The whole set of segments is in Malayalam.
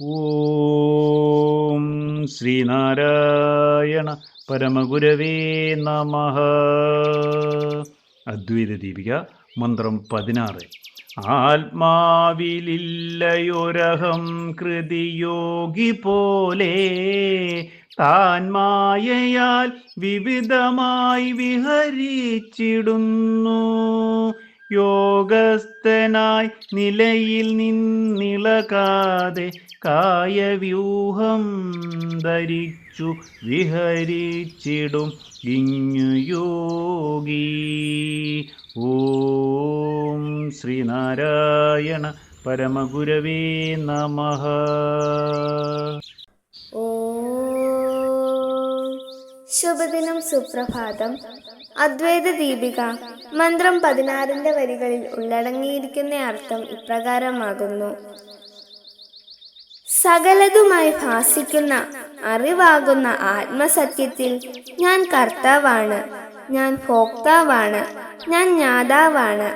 ഓം ശ്രീനാരായണ പരമഗുരവേ നമ. അദ്വൈത ദീപിക മന്ത്രം പതിനാറ്. ആത്മാവിലില്ലയൊരഹം കൃതിയോഗി പോലെ താൻ മായയാൽ വിവിധമായി വിഹരിച്ചിടുന്നു. യോഗസ്ഥനായി നിലയിൽ നിന്നിളകാതെ കായവ്യൂഹം ധരിച്ചു വിഹരിച്ചിടും ഇഞ്ഞു യോഗി. ഓം ശ്രീനാരായണ പരമഗുരവേ നമ. ഓ. ശുഭദിനം സുപ്രഭാതം. അദ്വൈത ദീപിക. മന്ത്രം പതിനാറിന്റെ വരികളിൽ ഉള്ളടങ്ങിയിരിക്കുന്ന അർത്ഥം ഇപ്രകാരമാകുന്നു. സകലതുമായി ഭാസിക്കുന്ന അറിവാകുന്ന ആത്മസത്യത്തിൽ ഞാൻ കർത്താവാണ് ഞാൻ ഭോക്താവാണ് ഞാൻ ജ്ഞാതാവാണ്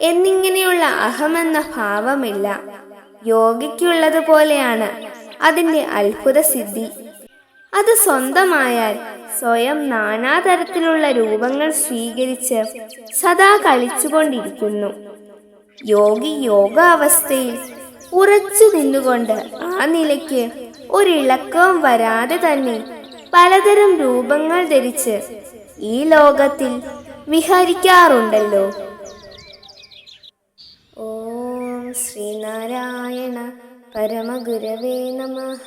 എന്നിങ്ങനെയുള്ള അഹമെന്ന ഭാവമില്ല. യോഗിക്കുള്ളതുപോലെയാണ് അതിന്റെ അത്ഭുത സിദ്ധി അത് സ്വന്തമായാൽ സ്വയം നാനാതരത്തിലുള്ള രൂപങ്ങൾ സ്വീകരിച്ച് സദാ കളിച്ചുകൊണ്ടിരിക്കുന്നു. യോഗി യോഗാവസ്ഥയിൽ ഉറച്ചു നിന്നുകൊണ്ട് ആ നിലയ്ക്ക് ഒരിളക്കവും വരാതെ തന്നെ പലതരം രൂപങ്ങൾ ധരിച്ച് ഈ ലോകത്തിൽ വിഹരിക്കാറുണ്ടല്ലോ. ഓം ശ്രീനാരായണ പരമഗുരവേ നമഃ.